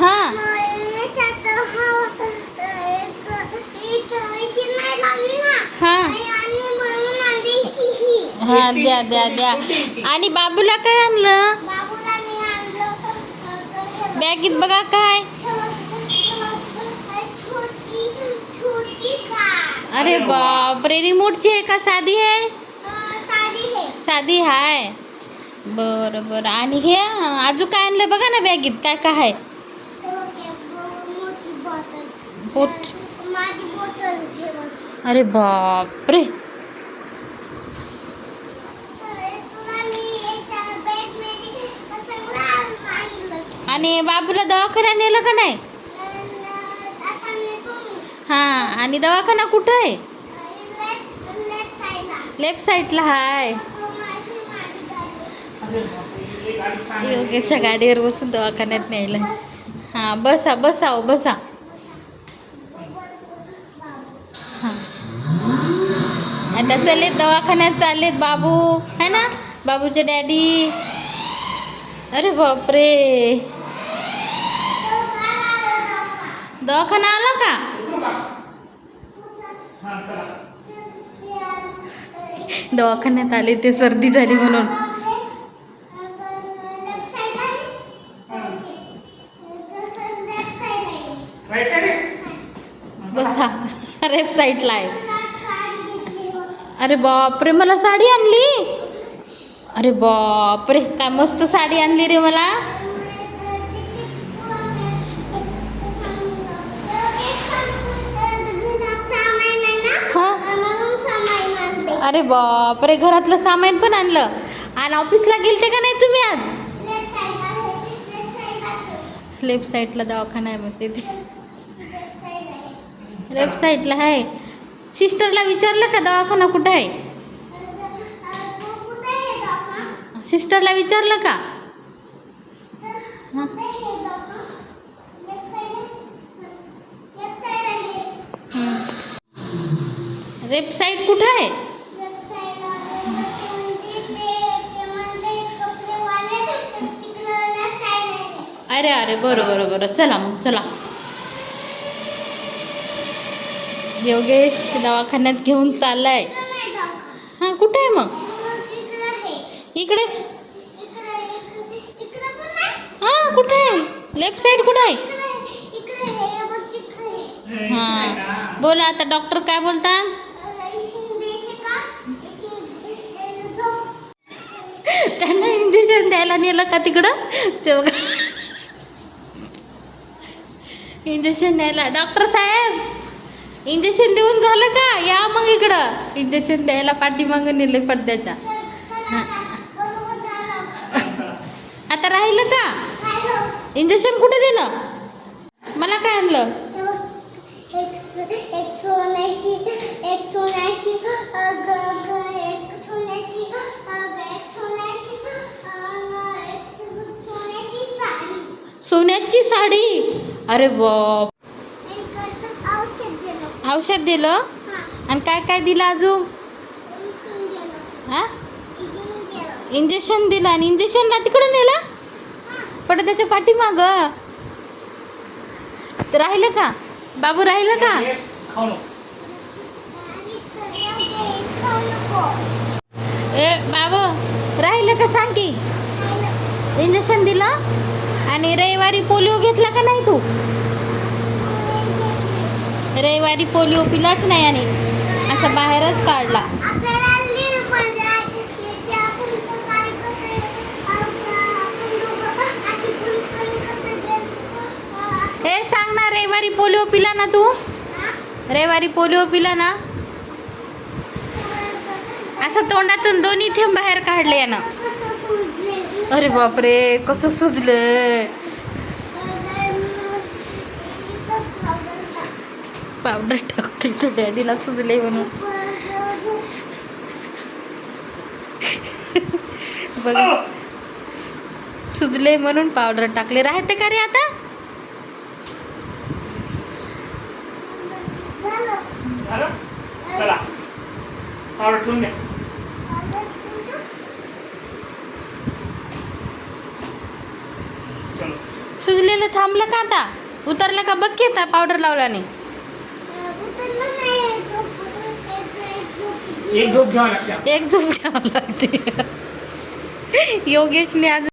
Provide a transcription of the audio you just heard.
हा। हा। हा आणि म्हणून आणली ही हा द्या। द्या द्या आणि बाबूला काय आणलं? बाबूला बॅगीत बघा. काय. छोटी छोटी कार. अरे बापरे रिमोटची आहे का? साधी आहे? साडी आहे. साधी हाय. बरं बरं. आणि हे अजून काय आणलं? बघा ना बॅगीत काय काय आहे. बॉटल बोट अरे बापरे. रे आणि बाबूला दवाखाना नेलं का नाही? हां हा आणि दवाखाना कुठं आहे? लेफ्ट साईडला हाय. योग्याच्या योगेच्या गाडीवर बसून दवाखान्यात न्यायला हा बसा बसा बसा. आता चाललेत दवाखान्यात चाललेत बाबू. है ना? बाबूचे डॅडी. अरे बापरे. दवाखाना आला का? दवाखान्यात आले ते सर्दी झाली म्हणून. आहे बसा. लेफ्ट साईडला आहे. अरे बापरे मला साडी आणली. अरे बापरे काय मस्त साडी आणली रे मला. अरे बापरे घरातलं सामान पण आणलं. आणि ऑफिसला गेलते का नाही तुम्ही आज? लेफ्ट साईडला दवाखाना आहे मग तिथे लेफ्ट साईडला आहे. सिस्टरला विचारलं का दवाखाना कुठं आहे? सिस्टरला विचारलं का? लेफ्ट साईड कुठं आहे? अरे अरे बरं बरं बरं. चला मग चला. योगेश दवाखान्यात घेऊन चाललाय. हां कुठं आहे मग? इकडे. हां कुठं आहे? लेफ्ट साईड कुठं आहे? हां बोला आता डॉक्टर काय बोलतात? त्यांना इंजेक्शन द्यायला नेलं का तिकडं? ते बघा. इंजेक्शन द्यायला. डॉक्टर साहेब! इंजेक्शन देऊन झालं का? या मग इकडं. इंजेक्शन द्यायला पाठीमागं नेले पडद्याच्या. आता राहिलं का? इंजेक्शन कुठे दिलं? मला काय आणलं? सोन्याची एक सोन्याची अ, औषध दिलं? हां आणि काय काय दिलं अजून? हा? इंजेक्शन दिलं आणि इंजेक्शनला तिकडं नेलं? पडद्याच्या पाठीमाग? राहिलं का? बाबू राहिलं का? ए बाबू राहिलं का सांग की. इंजेक्शन दिलं? आणि रविवारी पोलिओ घेतला का नाही तू? रविवारी पोलिओ पिलाच नाही आणि असा बाहेरच काढला. हे सांग ना रविवारी पोलिओ पिला ना तू? रविवारी पोलिओ पिला ना? असं तोंडातून दोन्ही थेंब बाहेर काढले यानं. अरे बापरे कसं सुजलं? पावडर टाकते डॅडीला सुजले म्हणून. बघ. सुजले म्हणून पावडर टाकले. राहते का रे आता? झालं? चला. पावडर ठेवून द्या. चलो. सुजलेलं थांबलं का आता? उतरलं का? बघ आता पावडर लावल्याने उतरलं नाही झोप एक- झोप एक झोप घ्यावं लागते. एक झोप घ्यावं लागते. योगेशने आज